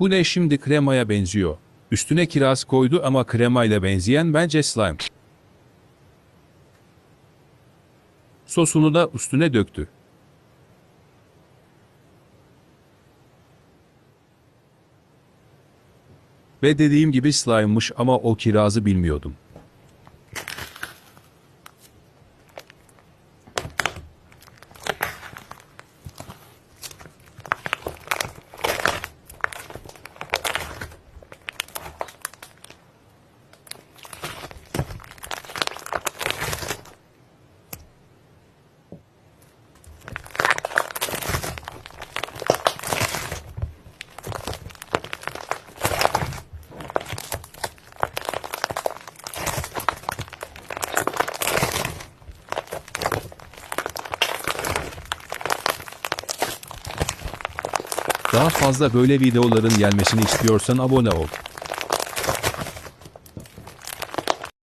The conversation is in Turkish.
Bu ne şimdi kremaya benziyor. Üstüne kiraz koydu ama kremayla benzeyen bence slime. Sosunu da üstüne döktü. Ve dediğim gibi slime'mış ama o kirazı bilmiyordum. Daha fazla böyle videoların gelmesini istiyorsan abone ol.